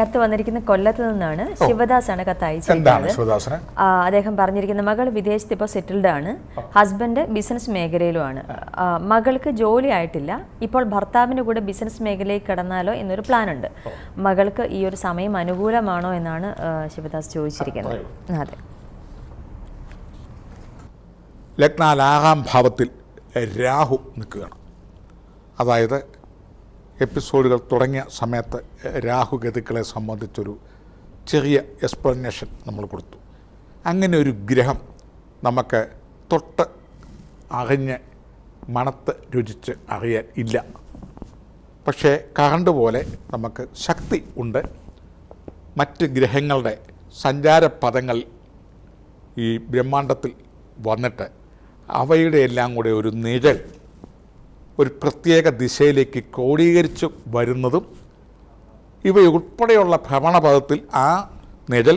കത്ത് വന്നിരിക്കുന്ന കൊല്ലത്ത് നിന്നാണ് ശിവദാസ് ആണ് കത്ത് അയച്ചിരിക്കുന്നത്. അദ്ദേഹം പറഞ്ഞിരിക്കുന്ന മകൾ വിദേശത്ത് ഇപ്പോൾ സെറ്റിൽഡ് ആണ്. ഹസ്ബൻഡ് ബിസിനസ് മേഖലയിലുമാണ്. മകൾക്ക് ജോലി ആയിട്ടില്ല. ഇപ്പോൾ ഭർത്താവിന്റെ കൂടെ ബിസിനസ് മേഖലയിൽ കിടന്നാലോ എന്നൊരു പ്ലാൻ ഉണ്ട്. മകൾക്ക് ഈ ഒരു സമയം അനുകൂലമാണോ എന്നാണ് ശിവദാസ് ചോദിച്ചിരിക്കുന്നത്. അതെ. ലഗ്നാലാകാം ഭാവത്തിൽ രാഹു നിൽക്കുകയാണ്. അതായത് എപ്പിസോഡുകൾ തുടങ്ങിയ സമയത്ത് രാഹുഗതികളെ സംബന്ധിച്ചൊരു ചെറിയ എക്സ്പ്ലനേഷൻ നമ്മൾ കൊടുത്തു. അങ്ങനെ ഒരു ഗ്രഹം നമുക്ക് തൊട്ട് അറിഞ്ഞ് മണത്ത് രുചിച്ച് അറിയാൻ ഇല്ല. പക്ഷേ കറണ്ട് പോലെ നമുക്ക് ശക്തി ഉണ്ട്. മറ്റ് ഗ്രഹങ്ങളുടെ സഞ്ചാരപഥങ്ങൾ ഈ ബ്രഹ്മാണ്ടത്തിൽ വന്നിട്ട് അവയുടെ എല്ലാം കൂടെ ഒരു നിഴൽ ഒരു പ്രത്യേക ദിശയിലേക്ക് ക്രോഡീകരിച്ച് വരുന്നതും ഇവയുൾപ്പെടെയുള്ള ഭ്രമണപഥത്തിൽ ആ നിഴൽ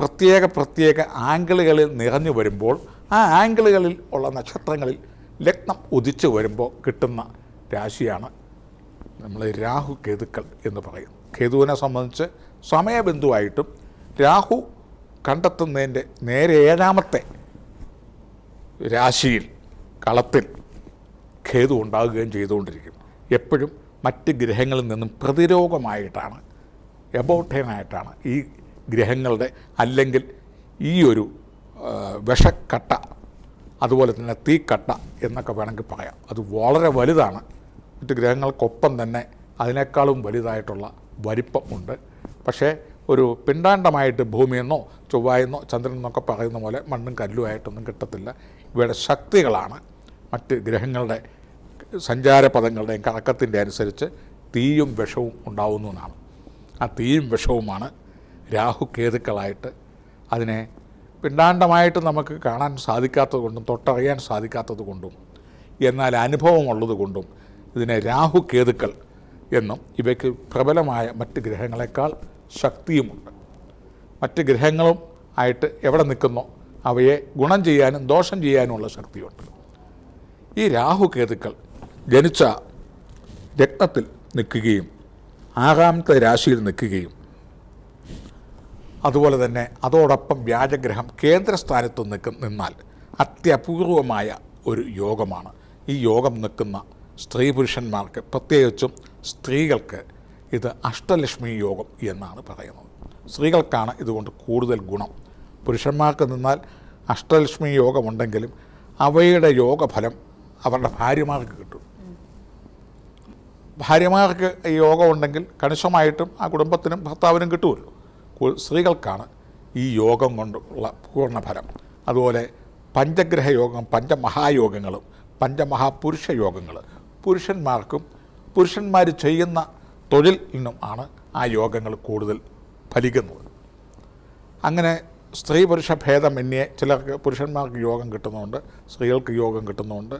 പ്രത്യേക പ്രത്യേക ആംഗിളുകളിൽ നിറഞ്ഞു വരുമ്പോൾ ആ ആംഗിളുകളിൽ ഉള്ള നക്ഷത്രങ്ങളിൽ ലഗ്നം ഉദിച്ചു വരുമ്പോൾ കിട്ടുന്ന രാശിയാണ് നമ്മൾ രാഹു കേതുക്കൾ എന്ന് പറയും കേതുവിനെ സംബന്ധിച്ച് സമയബിന്ദുവായിട്ടും രാഹു കണ്ടെത്തുന്നതിന്റെ നേരെ ഏഴാമത്തെ രാശിയിൽ കളത്തിൽ ഖേദു ഉണ്ടാകുകയും ചെയ്തുകൊണ്ടിരിക്കും. എപ്പോഴും മറ്റ് ഗ്രഹങ്ങളിൽ നിന്നും പ്രതിരോധമായിട്ടാണ് എബോട്ടേനായിട്ടാണ് ഈ ഗ്രഹങ്ങളുടെ അല്ലെങ്കിൽ ഈ ഒരു വിഷക്കട്ട അതുപോലെ തന്നെ തീക്കട്ട എന്നൊക്കെ വേണമെങ്കിൽ പറയാം. അത് വളരെ വലുതാണ്. മറ്റ് ഗ്രഹങ്ങൾക്കൊപ്പം തന്നെ അതിനേക്കാളും വലുതായിട്ടുള്ള വലിപ്പം ഉണ്ട്. പക്ഷേ ഒരു പിണ്ടാണ്ടമായിട്ട് ഭൂമിയെന്നോ ചൊവ്വായെന്നോ ചന്ദ്രനെന്നൊക്കെ പറയുന്ന പോലെ മണ്ണും കല്ലുമായിട്ടൊന്നും കിട്ടത്തില്ല. ഇവയുടെ ശക്തികളാണ് മറ്റ് ഗ്രഹങ്ങളുടെ സഞ്ചാരപഥങ്ങളുടെയും കണക്കത്തിന്റെ അനുസരിച്ച് തീയും വിഷവും ഉണ്ടാവുന്നു എന്നാണ്. ആ തീയും വിഷവുമാണ് രാഹു കേതുക്കളായിട്ട് അതിനെ പിണ്ടാണ്ടമായിട്ട് നമുക്ക് കാണാൻ സാധിക്കാത്തത് കൊണ്ടും തൊട്ടറിയാൻ സാധിക്കാത്തത് കൊണ്ടും എന്നാൽ അനുഭവമുള്ളത് കൊണ്ടും ഇതിനെ രാഹു കേതുക്കൾ എന്നും ഇവയ്ക്ക് പ്രബലമായ മറ്റ് ഗ്രഹങ്ങളെക്കാൾ ശക്തിയുമുണ്ട്. മറ്റ് ഗ്രഹങ്ങളും ആയിട്ട് എവിടെ നിൽക്കുന്നു അവയെ ഗുണം ചെയ്യാനും ദോഷം ചെയ്യാനുമുള്ള ശക്തിയുണ്ട്. ഈ രാഹുകേതുക്കൾ ജനിച്ച രക്തത്തിൽ നിൽക്കുകയും ആറാമത്തെ രാശിയിൽ നിൽക്കുകയും. അതുപോലെ തന്നെ അതോടൊപ്പം വ്യാജഗ്രഹം കേന്ദ്രസ്ഥാനത്ത് നിൽക്കും നിന്നാൽ അത്യപൂർവമായ ഒരു യോഗമാണ്. ഈ യോഗം നിൽക്കുന്ന സ്ത്രീ പുരുഷന്മാർക്ക് പ്രത്യേകിച്ചും സ്ത്രീകൾക്ക് ഇത് അഷ്ടലക്ഷ്മി യോഗം എന്നാണ് പറയുന്നത്. സ്ത്രീകൾക്കാണ് ഇതുകൊണ്ട് കൂടുതൽ ഗുണം. പുരുഷന്മാർക്ക് നിന്നാൽ അഷ്ടലക്ഷ്മി യോഗമുണ്ടെങ്കിലും അവയുടെ യോഗഫലം അവരുടെ ഭാര്യമാർക്ക് കിട്ടും. ഭാര്യമാർക്ക് യോഗം ഉണ്ടെങ്കിൽ കണിശമായിട്ടും ആ കുടുംബത്തിനും ഭർത്താവിനും കിട്ടുമല്ലോ. സ്ത്രീകൾക്കാണ് ഈ യോഗം കൊണ്ടുള്ള പൂർണഫലം. അതുപോലെ പഞ്ചഗ്രഹ യോഗം പഞ്ചമഹായോഗങ്ങളും പഞ്ചമഹാപുരുഷ യോഗങ്ങൾ പുരുഷന്മാർക്കും പുരുഷന്മാർ ചെയ്യുന്ന തൊഴിൽ നിന്നും ആണ് ആ യോഗങ്ങൾ കൂടുതൽ ഫലിക്കുന്നത്. അങ്ങനെ സ്ത്രീ പുരുഷ ഭേദമന്യേ ചിലർക്ക് പുരുഷന്മാർക്ക് യോഗം കിട്ടുന്നുണ്ട് സ്ത്രീകൾക്ക് യോഗം കിട്ടുന്നുണ്ട്.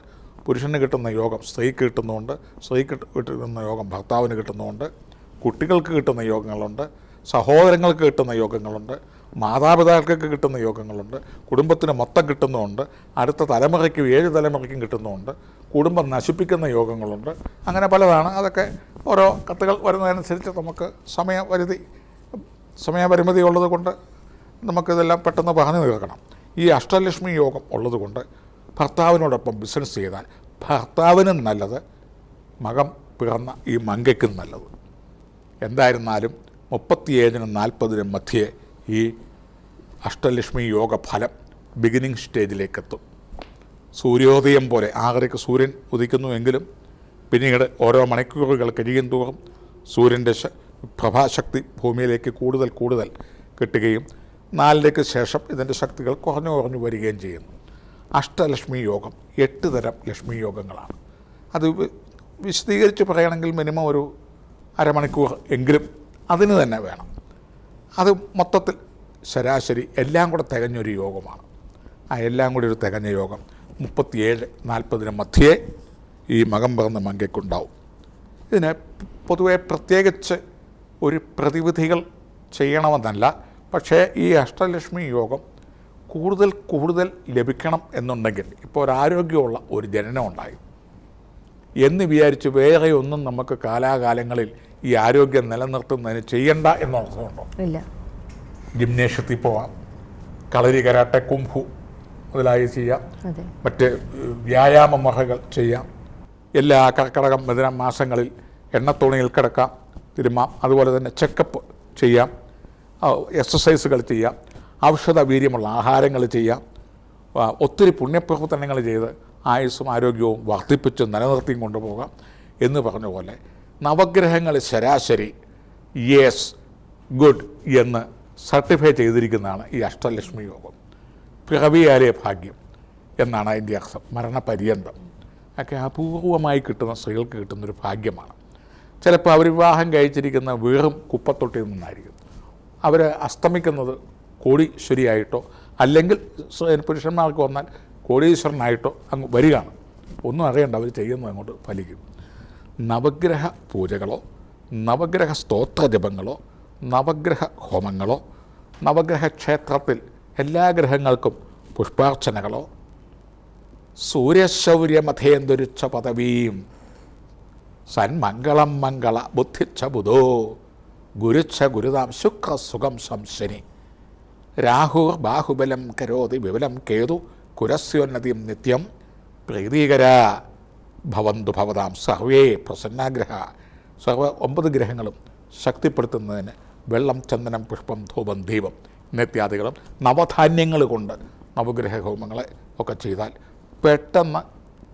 പുരുഷന് കിട്ടുന്ന യോഗം സ്ത്രീക്ക് കിട്ടുന്നുണ്ട് സ്ത്രീക്ക് കിട്ടുന്ന യോഗം ഭർത്താവിന് കിട്ടുന്നുണ്ട് കുട്ടികൾക്ക് കിട്ടുന്ന യോഗങ്ങളുണ്ട് സഹോദരങ്ങൾക്ക് കിട്ടുന്ന യോഗങ്ങളുണ്ട് മാതാപിതാക്കൾക്ക് കിട്ടുന്ന യോഗങ്ങളുണ്ട് കുടുംബത്തിന് മൊത്തം കിട്ടുന്നുണ്ട് അടുത്ത തലമുറയ്ക്കും ഏഴ് തലമുറയ്ക്കും കിട്ടുന്നുണ്ട് കുടുംബം നശിപ്പിക്കുന്ന യോഗങ്ങളുണ്ട് അങ്ങനെ പലതാണ്. അതൊക്കെ ഓരോ കത്തുകൾ വരുന്നതനുസരിച്ച് നമുക്ക് സമയപരിധി സമയപരിമിതി ഉള്ളത് കൊണ്ട് നമുക്കിതെല്ലാം പെട്ടെന്ന് പറഞ്ഞു തീർക്കണം. ഈ അഷ്ടലക്ഷ്മി യോഗം ഉള്ളതുകൊണ്ട് ഭർത്താവിനോടൊപ്പം ബിസിനസ് ചെയ്താൽ ഭർത്താവിനും നല്ലത് മകം പിറന്ന ഈ മങ്കയ്ക്കും നല്ലത്. എന്തായിരുന്നാലും മുപ്പത്തിയേഴിനും നാൽപ്പതിനും മധ്യേ ഈ അഷ്ടലക്ഷ്മി യോഗ ഫലം ബിഗിനിങ് സ്റ്റേജിലേക്ക് എത്തും സൂര്യോദയം പോലെ ആകരയ്ക്ക് സൂര്യൻ ഉദിക്കുന്നുവെങ്കിലും പിന്നീട് ഓരോ മണിക്കൂറുകൾ കഴിയും തോറും സൂര്യന്റെ പ്രഭാശക്തി ഭൂമിയിലേക്ക് കൂടുതൽ കൂടുതൽ കിട്ടുകയും നാലിലേക്ക് ശേഷം ഇതിന്റെ ശക്തികൾ കുറഞ്ഞു കുറഞ്ഞു വരികയും ചെയ്യുന്നു. അഷ്ടലക്ഷ്മി യോഗം. എട്ട് തരം ലക്ഷ്മി യോഗങ്ങളാണ്. അത് വിശദീകരിച്ച് പറയുകയാണെങ്കിൽ മിനിമം ഒരു അരമണിക്കൂർ എങ്കിലും അതിന് തന്നെ വേണം. അത് മൊത്തത്തിൽ ശരാശരി എല്ലാം കൂടെ തികഞ്ഞൊരു യോഗമാണ്. ആ എല്ലാം കൂടി ഒരു തികഞ്ഞ യോഗം മുപ്പത്തിയേഴ് നാൽപ്പതിന് മധ്യേ ഈ മകം പിറന്ന മങ്കയ്ക്കുണ്ടാവും ഇതിന് പൊതുവെ പ്രത്യേകിച്ച് ഒരു പ്രതിവിധികൾ ചെയ്യണമെന്നല്ല. പക്ഷേ ഈ അഷ്ടലക്ഷ്മി യോഗം കൂടുതൽ കൂടുതൽ ലഭിക്കണം എന്നുണ്ടെങ്കിൽ ഇപ്പോൾ ഒരു ആരോഗ്യമുള്ള ഒരു ജനനം ഉണ്ടായി. എന്ന് വിചാരിച്ച് വേറെ ഒന്നും നമുക്ക് കാലാകാലങ്ങളിൽ ഈ ആരോഗ്യം നിലനിർത്തുന്നതിന് ചെയ്യണ്ട എന്നർത്ഥമുണ്ടോ? ഇല്ല. ജിംനേഷ്യത്തിൽ പോവാം. കളരി കരാട്ടെ കുംഭു മുതലായി ചെയ്യാം. മറ്റ് വ്യായാമ മുറകൾ ചെയ്യാം. എല്ലാ കർക്കടകം മിഥുനം മാസങ്ങളിൽ എണ്ണത്തോണിയിൽ കിടക്കാം തിരുമാം അതുപോലെ തന്നെ ചെക്കപ്പ് ചെയ്യാം. എക്സസൈസുകൾ ചെയ്യാം. ഔഷധ വീര്യമുള്ള ആഹാരങ്ങൾ ചെയ്യാം ഒത്തിരി പുണ്യപ്രവർത്തനങ്ങൾ ചെയ്ത് ആയുസ്സും ആരോഗ്യവും വർദ്ധിപ്പിച്ച് നിലനിർത്തിയും കൊണ്ടുപോകാം എന്ന് പറഞ്ഞ പോലെ നവഗ്രഹങ്ങൾ ശരാശരി യേസ് ഗുഡ് എന്ന് സർട്ടിഫൈ ചെയ്തിരിക്കുന്നതാണ് ഈ അഷ്ടലക്ഷ്മി യോഗം. പിറവിയാലേ ഭാഗ്യം എന്നാണ് അതിന്റെ അർത്ഥം. മരണപര്യന്തം. ഒക്കെ അപൂർവമായി കിട്ടുന്ന സ്ത്രീകൾക്ക് കിട്ടുന്നൊരു ഭാഗ്യമാണ്. ചിലപ്പോൾ അവർ വിവാഹം കഴിച്ചിരിക്കുന്ന വീറും കുപ്പത്തൊട്ടിൽ നിന്നായിരിക്കും. അവർ അസ്തമിക്കുന്നത് കോടീശ്വരിയായിട്ടോ അല്ലെങ്കിൽ പുരുഷന്മാർക്ക് വന്നാൽ കോടീശ്വരനായിട്ടോ അങ്ങ് വരികയാണ്. ഒന്നും അറിയണ്ട അവർ ചെയ്യുന്നത് അങ്ങോട്ട് ഫലിക്കും. നവഗ്രഹ പൂജകളോ നവഗ്രഹ സ്തോത്ര ജപങ്ങളോ നവഗ്രഹ ഹോമങ്ങളോ നവഗ്രഹ ക്ഷേത്രത്തിൽ എല്ലാ ഗ്രഹങ്ങൾക്കും പുഷ്പാർച്ചനകളോ സൂര്യശൗര്യമധേന്തുരിച്ച പദവീം സന്മംഗളം മംഗള ബുദ്ധിച്ച ബുധോ ഗുരുച്ച ഗുരുതാം ശുക്ര സുഖം സംശനി. രാഹുർ ബാഹുബലം കരോതി വിപുലം കേതു കുരസ്യോന്നതിയും നിത്യം. പ്രീതികര ഭവന്തു ഭവതാം സർവേ പ്രസന്നാഗ്രഹ. സർവ ഒമ്പത് ഗ്രഹങ്ങളും ശക്തിപ്പെടുത്തുന്നതിന് വെള്ളം ചന്ദനം പുഷ്പം ധൂപം ദീപം നിത്യാദികളും നവധാന്യങ്ങൾ കൊണ്ട് നവഗ്രഹ ഹോമങ്ങളെ ഒക്കെ ചെയ്താൽ പെട്ടെന്ന്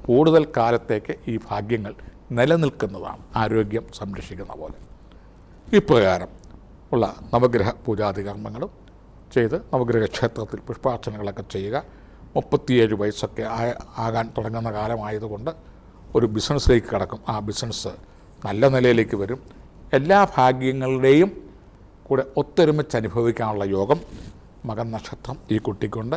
കൂടുതൽ കാലത്തേക്ക് ഈ ഭാഗ്യങ്ങൾ നിലനിൽക്കുന്നതാണ്. ആരോഗ്യം സംരക്ഷിക്കുന്ന പോലെ. ഇപ്രകാരം ഉള്ള നവഗ്രഹ പൂജാതി കർമ്മങ്ങളും ചെയ്ത് നവഗ്രഹ ക്ഷേത്രത്തിൽ പുഷ്പാർച്ചനകളൊക്കെ ചെയ്യുക. മുപ്പത്തിയേഴ് വയസ്സൊക്കെ ആകാൻ തുടങ്ങുന്ന കാലമായതുകൊണ്ട് ഒരു ബിസിനസ്സിലേക്ക് കടക്കും. ആ ബിസിനസ് നല്ല നിലയിലേക്ക് വരും. എല്ലാ ഭാഗ്യങ്ങളുടെയും കൂടെ ഒത്തൊരുമിച്ച് അനുഭവിക്കാനുള്ള യോഗം മകൻ നക്ഷത്രം ഈ കുട്ടിക്കുണ്ട്.